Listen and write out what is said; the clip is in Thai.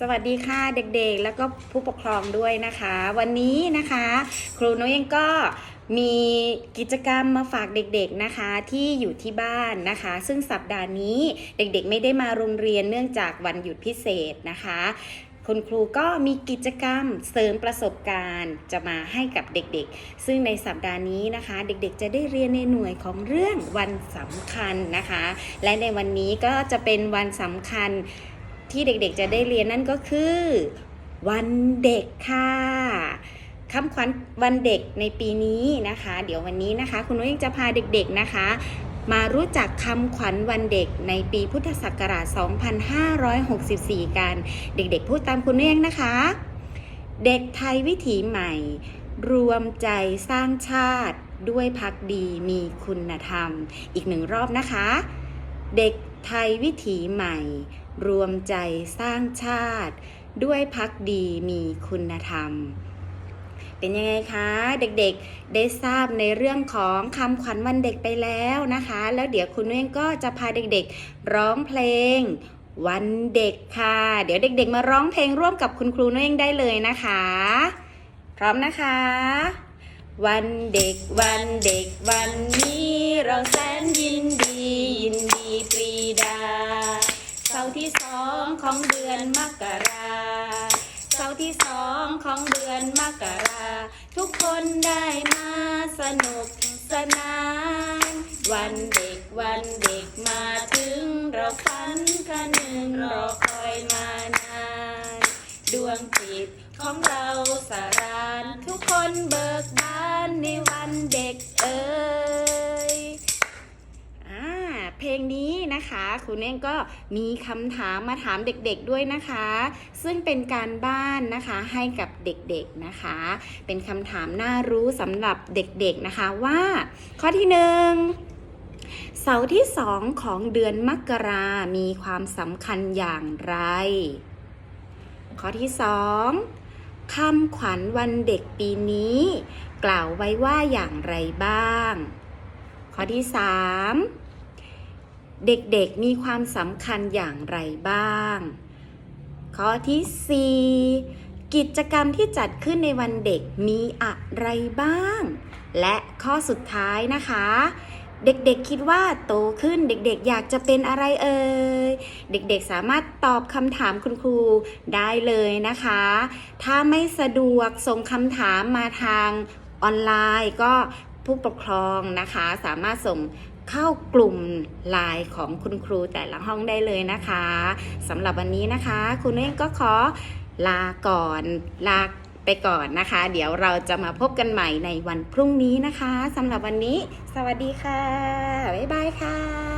สวัสดีค่ะเด็กๆ แล้วก็ผู้ปกครองด้วยนะคะ วันนี้นะคะ ครูนุ้ยเองก็มีกิจกรรมมาฝากเด็กๆนะคะที่อยู่ที่บ้านนะคะ ซึ่งสัปดาห์นี้เด็กๆ ไม่ได้มาโรงเรียนเนื่องจากวันหยุดพิเศษนะคะคุณครูก็มีกิจกรรมเสริมประสบการณ์จะมาให้กับเด็กๆ ซึ่งในสัปดาห์นี้นะคะ เด็กๆ จะได้เรียนในหน่วยของเรื่องวันสำคัญนะคะ และในวันนี้ก็จะเป็นวันสำคัญ ที่เด็กๆจะได้เรียนนั่นก็คือ วันเด็กค่ะคำขวัญวันเด็กในปีนี้นะคะ เดี๋ยววันนี้นะคะ คุณนุ้ยจะพาเด็กๆนะคะ มารู้จักคำขวัญวันเด็กในปีพุทธศักราช 2564 กัน เด็กๆพูดตามคุณนุ้ยนะคะ เด็กไทยวิถีใหม่ รวมใจสร้างชาติด้วยพักดีมีคุณธรรม อีกหนึ่งรอบนะคะ เด็ก ไทยวิถีใหม่ รวมใจสร้างชาติ ด้วยพักดีมีคุณธรรม เป็นยังไงคะเด็กๆได้ทราบในเรื่องของคำขวัญวันเด็กไปแล้วนะคะ แล้วเดี๋ยวคุณนุ้ยก็จะพาเด็กๆร้องเพลงวันเด็กค่ะ เดี๋ยวเด็กๆ มาร้องเพลงร่วมกับคุณครูนุ้ยได้เลยนะคะ พร้อมนะคะ วันเด็กวันเด็กวันนี้เราแส สาร์ที่สองของเดือนมกราเสาร์ที่สองของเดือนมกรา ทุกคนได้มาสนุกสนาน วันเด็กวันเด็กมาถึงเราฝันคะหนึ่งรอคอยมานาน ดวงจิตของเราสาราน ทุกคนเบิกบานในวันเด็กเอ่ย คะคุณเองก็มีคำถามมาถามเด็กๆด้วยนะคะ ซึ่งเป็นการบ้านนะคะให้กับเด็กๆนะคะ เป็นคำถามน่ารู้สำหรับเด็กๆนะคะว่า ข้อที่หนึ่งเสาร์ที่สองของเดือนมกรามีความสำคัญอย่างไร ข้อที่สองคำขวัญวันเด็กปีนี้ กล่าวไว้ว่าอย่างไรบ้าง ข้อที่3 เด็กๆมีความสำคัญอย่างไรบ้าง ข้อที่ 4 กิจกรรมที่จัดขึ้นในวันเด็กมีอะไรบ้าง และข้อสุดท้ายนะคะ เด็กๆคิดว่าโตขึ้นเด็กๆอยากจะเป็นอะไรเอ่ย เด็กๆสามารถตอบคำถามคุณครูได้เลยนะคะ ถ้าไม่สะดวกส่งคำถามมาทางออนไลน์ก็ผู้ปกครองนะคะ สามารถส่ง เข้ากลุ่มไลน์ของคุณครูแต่ละห้องได้เลยนะคะสำหรับวันนี้นะคะ คุณเองก็ขอลาก่อนลาไปก่อนนะคะ เดี๋ยวเราจะมาพบกันใหม่ในวันพรุ่งนี้นะคะสำหรับวันนี้ สวัสดีค่ะ บ๊ายบายค่ะ